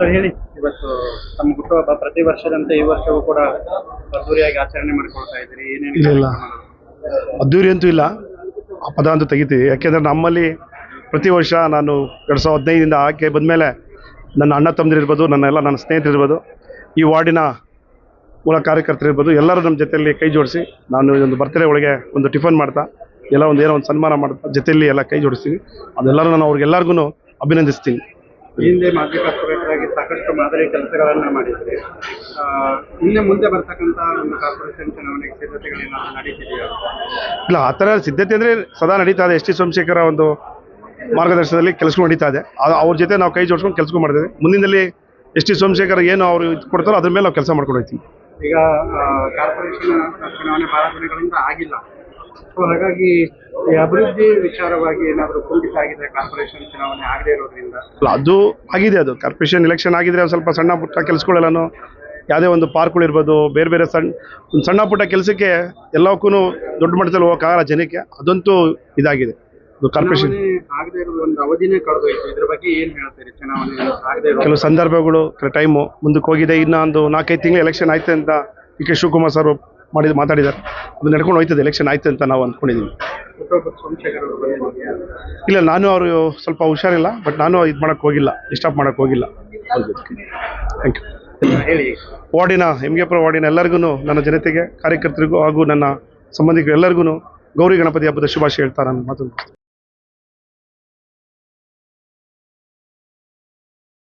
Sir ಹೇಳಿ. ಇವತ್ತು ತಮ್ಮ ಹುಟ್ಟುಹಬ್ಬ ಪ್ರತಿ ವರ್ಷದಂತೆ ಈ ವರ್ಷವೂ ಕೂಡ ಅದ್ದೂರಿಯಾಗಿ ಆಚರಣೆ ಮಾಡ್ಕೊಳ್ತಾ ಇದ್ದೀರಿ. ಏನೇನು ಇಲ್ಲ. ಅದ್ದೂರಿ ಅಂತೂ ಇಲ್ಲ. ಆ ಪದ ಅಂತೂ ತೆಗಿತೀವಿ. ಯಾಕೆಂದ್ರೆ ನಮ್ಮಲ್ಲಿ ಪ್ರತಿ ವರ್ಷ ನಾನು ಎರಡು ಸಾವಿರದ ಹದಿನೈದರಿಂದ ಆಕೆ ಬಂದಮೇಲೆ ನನ್ನ ಅಣ್ಣ ತಮ್ಮದಿರ್ಬೋದು ನನ್ನ ಎಲ್ಲ ನನ್ನ ಸ್ನೇಹಿತರಿರ್ಬೋದು ಈ ವಾರ್ಡಿನ ಮೂಲ ಕಾರ್ಯಕರ್ತರಿರ್ಬೋದು ಎಲ್ಲರೂ ನಮ್ಮ ಜೊತೆಯಲ್ಲಿ ಕೈ ಜೋಡಿಸಿ ನಾನು ಒಂದು ಬರ್ತ್ಡೇ ಒಳಗೆ ಒಂದು ಟಿಫನ್ ಮಾಡ್ತಾ ಎಲ್ಲ ಒಂದು ಏನೋ ಒಂದು ಸನ್ಮಾನ ಮಾಡ್ತಾ ಜೊತೆಯಲ್ಲಿ ಎಲ್ಲ ಕೈ ಜೋಡಿಸ್ತೀವಿ. ಅದೆಲ್ಲರೂ ನಾನು ಅವ್ರಿಗೆಲ್ಲರಿಗೂ ಅಭಿನಂದಿಸ್ತೀನಿ. ಹಿಂದೆ ಮಾಜಿ ಕಾರ್ಪೊರೇಟರ್ ಆಗಿ ಸಾಕಷ್ಟು ಮಾದರಿ ಕೆಲಸಗಳನ್ನ ಮಾಡಿದ್ರಿ. ಇನ್ನು ಮುಂದೆ ಬರ್ತಕ್ಕಂತ ಒಂದು ಕಾರ್ಪೊರೇಷನ್ ಚುನಾವಣೆಗೆ ಸಿದ್ಧತೆಗಳೇನಾದ್ರೂ ನಡೀತಿದೆಯಾ? ಇಲ್ಲ ಆ ಥರ ಸಿದ್ಧತೆ ಅಂದ್ರೆ ಸದಾ ನಡೀತಾ ಇದೆ. ಎಸ್ ಟಿ ಸೋಮಶೇಖರ ಒಂದು ಮಾರ್ಗದರ್ಶನದಲ್ಲಿ ಕೆಲಸಗಳು ನಡೀತಾ ಇದೆ. ಅವ್ರ ಜೊತೆ ನಾವು ಕೈ ಜೋಡಿಸ್ಕೊಂಡು ಕೆಲಸ ಮಾಡಿದ್ದೇವೆ ಮುಂದಿನಲ್ಲಿ ಎಸ್ ಟಿ ಸೋಮಶೇಖರ್ ಏನು ಅವರು ಇದು ಕೊಡ್ತಾರೋ ಅದ್ರ ಮೇಲೆ ನಾವು ಕೆಲಸ ಮಾಡ್ಕೊಂಡು ಹೋಗ್ತೀವಿ. ಈಗ ಕಾರ್ಪೊರೇಷನ್ ಚುನಾವಣೆ ಬಹಳ ದಿನಗಳಿಂದ ಆಗಿಲ್ಲ. ಸೊ ಹಾಗಾಗಿ ಈ ಅಭಿವೃದ್ಧಿ ವಿಚಾರವಾಗಿ ಏನಾದರೂ ಕುಂಠಿತ ಆಗಿದೆ ಕಾರ್ಪೊರೇಷನ್ ಚುನಾವಣೆ ಆಗದೆ ಇರೋದ್ರಿಂದ? ಅಲ್ಲ ಅದು ಆಗಿದೆ ಅದು. ಕಾರ್ಪೊರೇಷನ್ ಎಲೆಕ್ಷನ್ ಆಗಿದ್ರೆ ಒಂದು ಸ್ವಲ್ಪ ಸಣ್ಣ ಪುಟ್ಟ ಕೆಲಸಗಳೆಲ್ಲನೂ ಯಾವುದೇ ಒಂದು ಪಾರ್ಕ್ಗಳಿರ್ಬೋದು ಬೇರೆ ಬೇರೆ ಸಣ್ಣ ಒಂದು ಸಣ್ಣ ಪುಟ್ಟ ಕೆಲಸಕ್ಕೆ ಎಲ್ಲಕ್ಕೂ ದೊಡ್ಡ ಮಟ್ಟದಲ್ಲಿ ಹೋಗೋಕ್ಕಾಗಲ್ಲ ಜನಕ್ಕೆ. ಅದಂತೂ ಇದಾಗಿದೆ. ಕಾರ್ಪೊರೇಷನ್ ಚುನಾವಣೆ ಆಗದೇ ಇರೋದು ಒಂದು ಅವಧಿನೇ ಕಳೆದೋಯ್ತು. ಇದ್ರ ಬಗ್ಗೆ ಏನು ಹೇಳ್ತೀರಿ ಚುನಾವಣೆ ಆಗದೇ ಇರೋ ಕೆಲವು ಸಂದರ್ಭಗಳು ಟೈಮು ಮುಂದಕ್ಕೆ ಹೋಗಿದೆ. ಇನ್ನೂ ಒಂದು ನಾಲ್ಕೈದು ತಿಂಗಳು ಎಲೆಕ್ಷನ್ ಆಯ್ತು ಅಂತ ಡಿ ಕೆ ಶಿವಕುಮಾರ್ ಸರ್ ಮಾಡಿದ ಮಾತಾಡಿದ್ದಾರೆ. ಅದು ನಡ್ಕೊಂಡು ಹೋಯ್ತದೆ ಎಲೆಕ್ಷನ್ ಆಯ್ತು ಅಂತ ನಾವು ಅಂದ್ಕೊಂಡಿದ್ದೀವಿ ಇಲ್ಲ ನಾನು ಅವರು ಸ್ವಲ್ಪ ಹುಷಾರಿಲ್ಲ ಬಟ್ ನಾನು ಇದು ಮಾಡಕ್ ಹೋಗಿಲ್ಲ ಡಿಸ್ಟರ್ಬ್ ಮಾಡೋಕ್ಕೆ ಹೋಗಿಲ್ಲ. ಥ್ಯಾಂಕ್ ಯು ವಾರ್ಡಿನ ಎಮ್ಗೆಪುರ ವಾರ್ಡಿನ ಎಲ್ಲರಿಗೂ ನನ್ನ ಜನತೆಗೆ ಕಾರ್ಯಕರ್ತರಿಗೂ ಹಾಗೂ ನನ್ನ ಸಂಬಂಧಿಕರು ಎಲ್ಲರಿಗೂ ಗೌರಿ ಗಣಪತಿ ಹಬ್ಬದ ಶುಭಾಶಯ ಹೇಳ್ತಾ ನಾನು ಮಾತು